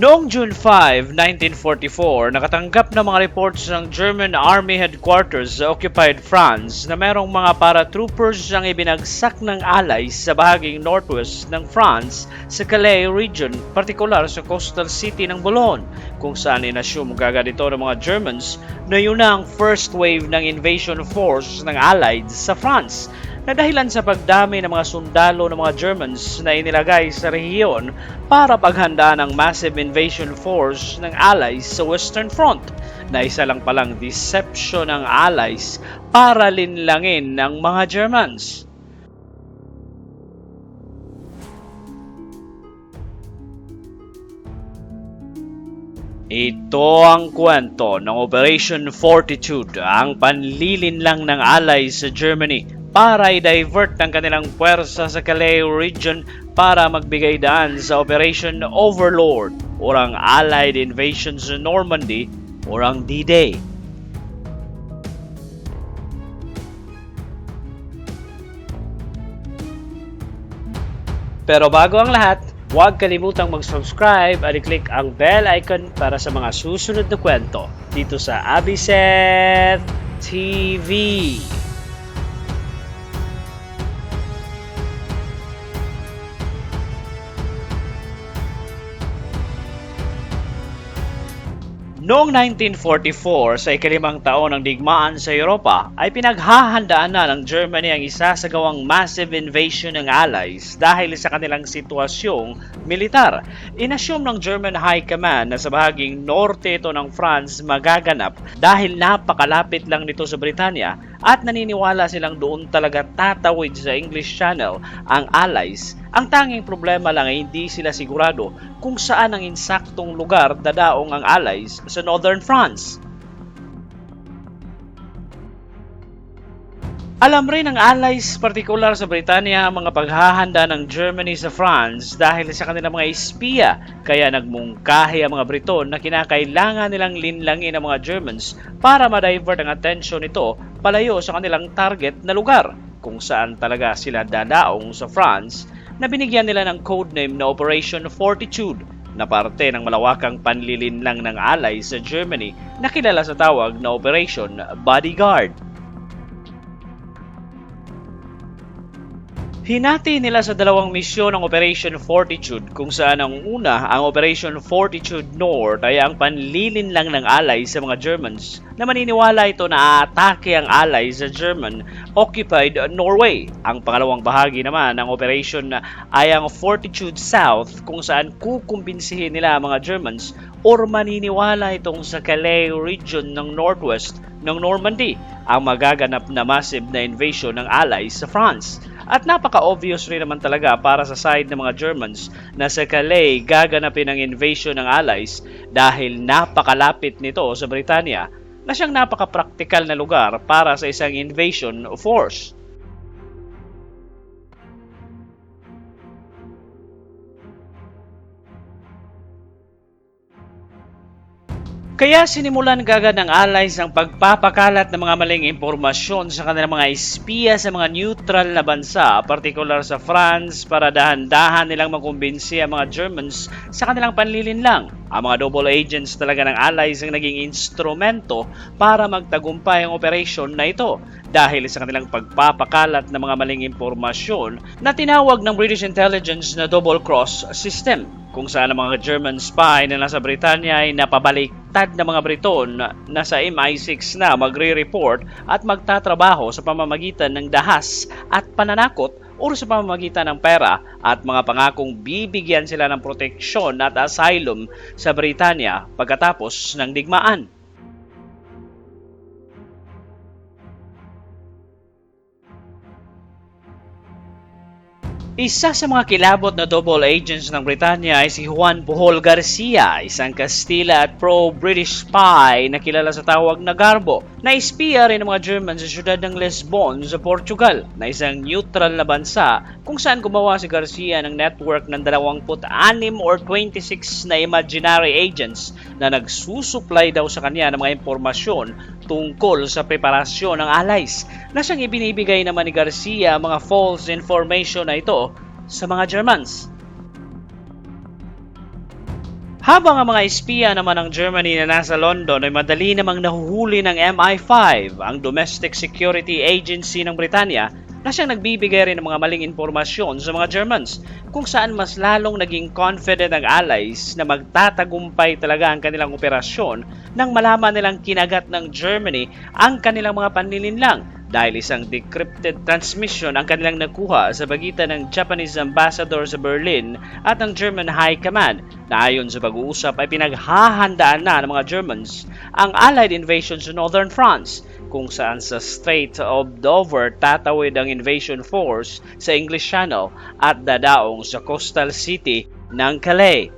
Noong June 5, 1944, nakatanggap ng mga reports ng German Army Headquarters sa occupied France na merong mga paratroopers ang ibinagsak ng Allies sa bahaging northwest ng France sa Calais region, partikular sa coastal city ng Boulogne, kung saan inassume kagad ito ng mga Germans na yun na ang first wave ng invasion force ng Allied sa France na dahilan sa pagdami ng mga sundalo ng mga Germans na inilagay sa rehiyon para paghandaan ng massive invasion force ng Allies sa Western Front na isa lang palang deception ng Allies para linlangin ng mga Germans. Ito ang kwento ng Operation Fortitude, ang panlilinlang ng Allies sa Germany para i-divert ang kanilang puwersa sa Calais region para magbigay daan sa Operation Overlord o ang Allied invasion sa Normandy o ang D-Day. Pero bago ang lahat, huwag kalimutang mag-subscribe at i-click ang bell icon para sa mga susunod na kwento dito sa Abiset TV. Noong 1944, sa ikalimang taon ng digmaan sa Europa, ay pinaghahandaan na ng Germany ang isa sa gawang massive invasion ng Allies dahil sa kanilang sitwasyong militar. Inassume ng German High Command na sa bahaging norte ito ng France magaganap dahil napakalapit lang nito sa Britanya at naniniwala silang doon talaga tatawid sa English Channel ang Allies. Ang tanging problema lang ay hindi sila sigurado kung saan ang insaktong lugar dadaong ang Allies sa Northern France. Alam rin ng Allies, partikular sa Britanya, ang mga paghahanda ng Germany sa France dahil sa kanilang mga espiya. Kaya nagmungkahi ang mga Briton na kinakailangan nilang linlangin ang mga Germans para ma-divert ang atensyon nito palayo sa kanilang target na lugar kung saan talaga sila dadaong sa France na binigyan nila ng codename na Operation Fortitude na parte ng malawakang panlilinlang ng Allies sa Germany na kilala sa tawag na Operation Bodyguard. Hinati nila sa dalawang misyon ang Operation Fortitude kung saan ang una, ang Operation Fortitude North ay ang panlilinlang ng Allies sa mga Germans na maniniwala ito na aatake ang Allies sa German occupied Norway. Ang pangalawang bahagi naman ng operation ay ang Fortitude South kung saan kukumbinsihin nila ang mga Germans or maniniwala itong sa Calais region ng northwest ng Normandy ang magaganap na massive na invasion ng Allies sa France. At napaka-obvious rin naman talaga para sa side ng mga Germans na sa Calais gaganapin ang invasion ng Allies dahil napakalapit nito sa Britanya na siyang napaka-practical na lugar para sa isang invasion force. Kaya sinimulan kagad ng Allies ang pagpapakalat ng mga maling impormasyon sa kanilang mga espiya sa mga neutral na bansa, partikular sa France, para dahan-dahan nilang makumbinsi ang mga Germans sa kanilang panlilinlang. Ang mga double agents talaga ng Allies ang naging instrumento para magtagumpay ang operasyon na ito dahil sa kanilang pagpapakalat ng mga maling impormasyon na tinawag ng British intelligence na double cross system kung saan ang mga German spy na nasa Britanya ay napabaliktad ng mga Briton na sa MI6 na magre-report at magtatrabaho sa pamamagitan ng dahas at pananakot o sa pamamagitan ng pera at mga pangakong bibigyan sila ng proteksyon at asylum sa Britanya pagkatapos ng digmaan. Isa sa mga kilabot na double agents ng Britanya ay si Juan Bohol Garcia, isang Kastila at pro-British spy na kilala sa tawag na Garbo, na espiya rin ng mga German sa siyudad ng Lisbon sa Portugal, na isang neutral na bansa kung saan gumawa si Garcia ng network ng 26 or 26 na imaginary agents na nagsusupply daw sa kanya ng mga impormasyon tungkol sa preparasyon ng allies na siyang ibinibigay naman ni Garcia mga false information na ito sa mga Germans. Habang ang mga espiya naman ng Germany na nasa London ay madali namang nahuhuli ng MI5, ang Domestic Security Agency ng Britanya, na siyang nagbibigay rin ng mga maling impormasyon sa mga Germans, kung saan mas lalong naging confident ang allies na magtatagumpay talaga ang kanilang operasyon nang malaman nilang kinagat ng Germany ang kanilang mga panlilinlang dahil isang decrypted transmission ang kanilang nakuha sa pagitan ng Japanese ambassador sa Berlin at ng German High Command na ayon sa pag-uusap ay pinaghahandaan na ng mga Germans ang Allied invasion sa Northern France kung saan sa Strait of Dover tatawid ang invasion force sa English Channel at dadaong sa coastal city ng Calais.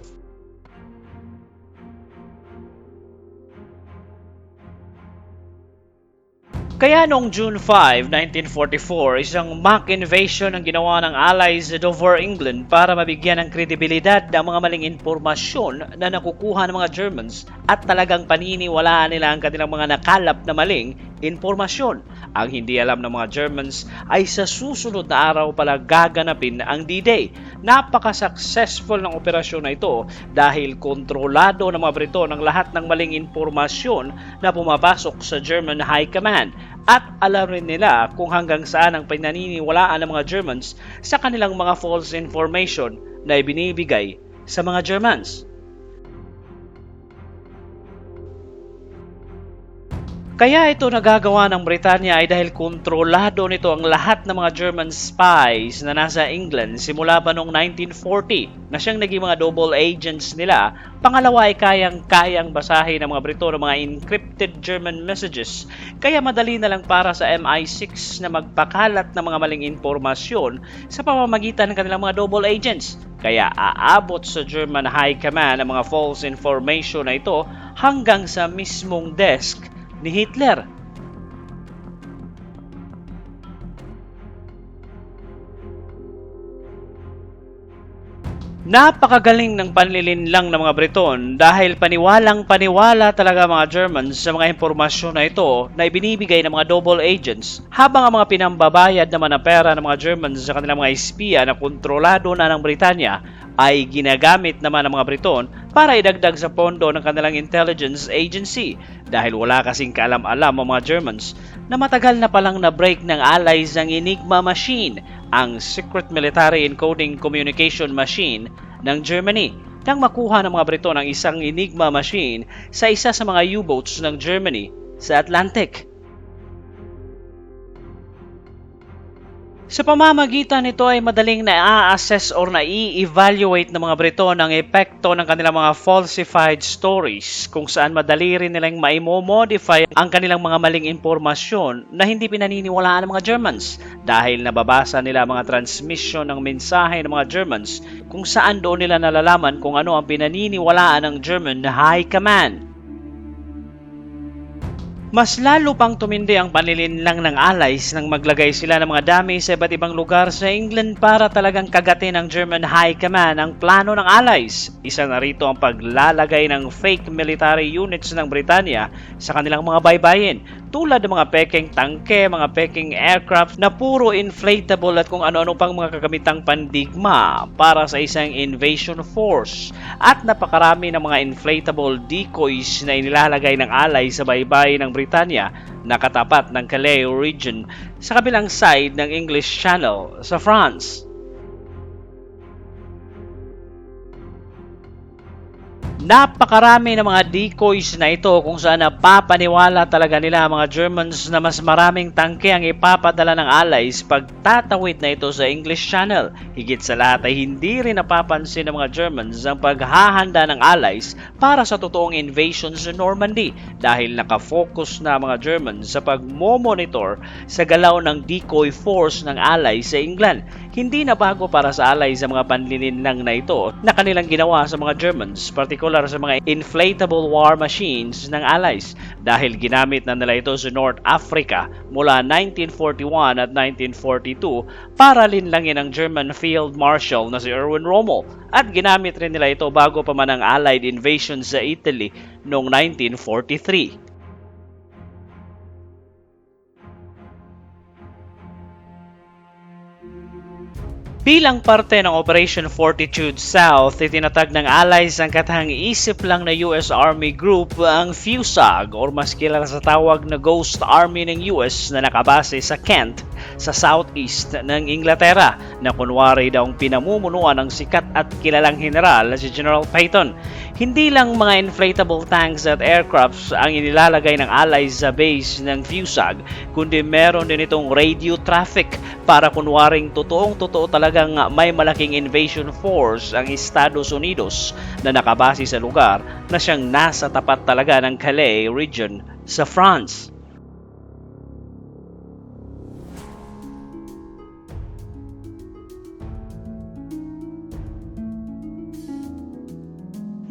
Kaya noong June 5, 1944, isang mock invasion ang ginawa ng Allies sa Dover, England para mabigyan ng kredibilidad ang mga maling impormasyon na nakukuha ng mga Germans at talagang paniniwalaan nila ang kanilang mga nakalap na maling impormasyon. Ang hindi alam ng mga Germans ay sa susunod na araw pala gaganapin ang D-Day. Napaka-successful ng operasyon na ito dahil kontrolado ng mga Brito ng lahat ng maling impormasyon na pumapasok sa German High Command at alam rin nila kung hanggang saan ang pinaniniwalaan ng mga Germans sa kanilang mga false information na ibinibigay sa mga Germans. Kaya ito nagagawa ng Britanya ay dahil kontrolado nito ang lahat ng mga German spies na nasa England simula pa noong 1940 na siyang naging mga double agents nila. Pangalawa ay kayang-kayang basahin ng mga Brito ng mga encrypted German messages. Kaya madali na lang para sa MI6 na magpakalat ng mga maling impormasyon sa pamamagitan ng kanilang mga double agents. Kaya aabot sa German High Command ang mga false information na ito hanggang sa mismong desk ni Hitler. Napakagaling ng panlilinlang ng mga Briton dahil paniwalang paniwala talaga mga Germans sa mga impormasyon na ito na ibinibigay ng mga double agents habang ang mga pinambabayad naman ng pera ng mga Germans sa kanilang mga espiya na kontrolado na ng Britanya ay ginagamit naman ng mga Briton para idagdag sa pondo ng kanilang intelligence agency dahil wala kasing kaalam-alam ang mga Germans na matagal na palang na-break ng allies ang Enigma machine, ang secret military encoding communication machine ng Germany nang makuha ng mga Briton ang isang Enigma machine sa isa sa mga U-boats ng Germany sa Atlantic. Sa pamamagitan nito ay madaling na-assess or na-evaluate ng mga Briton ang epekto ng kanilang mga falsified stories kung saan madali rin nilang maimo-modify ang kanilang mga maling impormasyon na hindi pinaniniwalaan ng mga Germans dahil nababasa nila mga transmission ng mensahe ng mga Germans kung saan doon nila nalalaman kung ano ang pinaniniwalaan ng German High Command. Mas lalo pang tumindi ang panlilinlang ng allies nang maglagay sila ng mga dami sa iba't ibang lugar sa England para talagang kagatin ng German High Command ang plano ng allies. Isa na rito ang paglalagay ng fake military units ng Britanya sa kanilang mga baybayin tulad ng mga peking tangke, mga peking aircraft na puro inflatable at kung ano-ano pang mga kagamitang pandigma para sa isang invasion force at napakarami ng mga inflatable decoys na inilalagay ng allies sa baybay ng Britanya na katapat ng Calais region sa kabilang side ng English Channel sa France. Napakarami ng mga decoys na ito kung saan napapaniwala talaga nila ang mga Germans na mas maraming tangke ang ipapadala ng allies pag tatawid na ito sa English Channel. Higit sa lahat ay hindi rin napapansin ng mga Germans ang paghahanda ng allies para sa totoong invasion sa Normandy dahil nakafocus na mga Germans sa pagmomonitor sa galaw ng decoy force ng allies sa England. Hindi na bago para sa allies ang mga panlilinlang na ito na kanilang ginawa sa mga Germans, particular sa mga inflatable war machines ng allies dahil ginamit na nila ito sa North Africa mula 1941 at 1942 para linlangin ang German Field Marshal na si Erwin Rommel at ginamit rin nila ito bago pa man ang Allied invasion sa Italy noong 1943. Bilang parte ng Operation Fortitude South, itinatag ng Allies ang katahang isip lang na US Army Group ang FUSAG or mas kilala sa tawag na Ghost Army ng US na nakabase sa Kent sa southeast ng Inglaterra na kunwari daw ang pinamumunuan ng sikat at kilalang general si General Patton. Hindi lang mga inflatable tanks at aircrafts ang inilalagay ng Allies sa base ng FUSAG, kundi meron din itong radio traffic para kunwaring totoong totoo talagang may malaking invasion force ang Estados Unidos na nakabase sa lugar na siyang nasa tapat talaga ng Calais region sa France.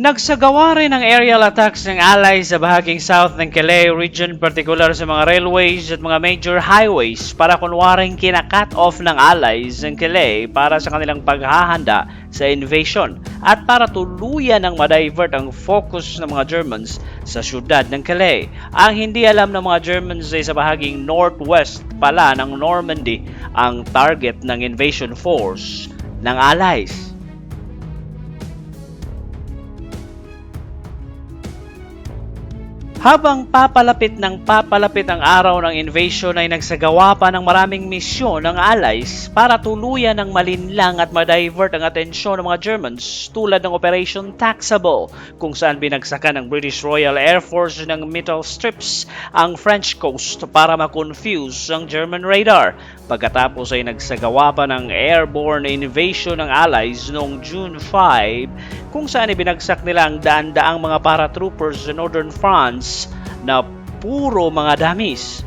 Nagsagawa rin ng aerial attacks ng Allies sa bahaging south ng Calais region, particular sa mga railways at mga major highways para kunwaring kinakat off ng Allies ng Calais para sa kanilang paghahanda sa invasion at para tuluyan ng ma-divert ang focus ng mga Germans sa syudad ng Calais. Ang hindi alam ng mga Germans ay sa bahaging northwest pala ng Normandy ang target ng invasion force ng Allies. Habang papalapit ng papalapit ang araw ng invasion ay nagsagawa pa ng maraming misyon ng Allies para tuluyan ng malinlang at ma-divert ang atensyon ng mga Germans tulad ng Operation Taxable kung saan binagsakan ng British Royal Air Force ng metal strips ang French coast para ma-confuse ang German radar. Pagkatapos ay nagsagawa pa ng airborne invasion ng Allies noong June 5 kung saan ibinagsak nila ang daan-daang mga paratroopers sa Northern France na puro mga damis.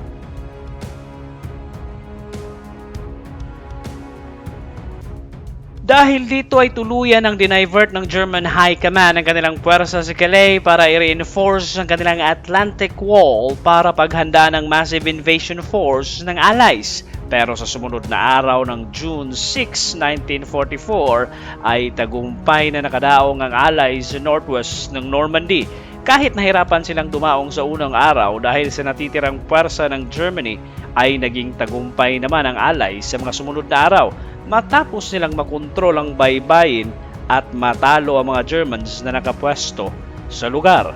Dahil dito ay tuluyan ang dinivert ng German High Command ang kanilang puwersa sa Calais para i-reinforce ang kanilang Atlantic Wall para paghanda ng massive invasion force ng Allies. Pero sa sumunod na araw ng June 6, 1944 ay tagumpay na nakadaong ang Allies northwest ng Normandy. Kahit nahirapan silang dumaong sa unang araw dahil sa natitirang puwersa ng Germany ay naging tagumpay naman ang Allies sa mga sumunod na araw matapos nilang makontrol ang baybayin at matalo ang mga Germans na nakapwesto sa lugar.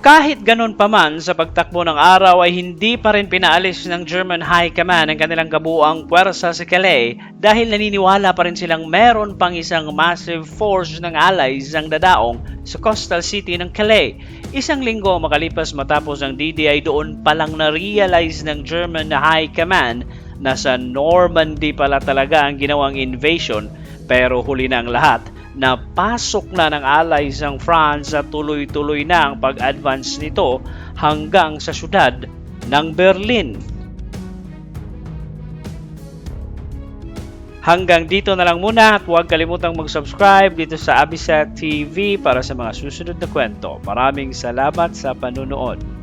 Kahit ganun pa man, sa pagtakbo ng araw ay hindi pa rin pinaalis ng German High Command ang kanilang kabuuang puwersa sa Calais dahil naniniwala pa rin silang meron pang isang massive force ng Allies ang dadaong sa coastal city ng Calais. Isang linggo makalipas matapos ang ay doon palang na-realize ng German High Command na sa Normandy pala talaga ang ginawang invasion pero huli na ang lahat na pasok na ng allies ang France at tuloy-tuloy na ang pag-advance nito hanggang sa syudad ng Berlin. Hanggang dito na lang muna at huwag kalimutang mag-subscribe dito sa Abisat TV para sa mga susunod na kwento. Maraming salamat sa panunood.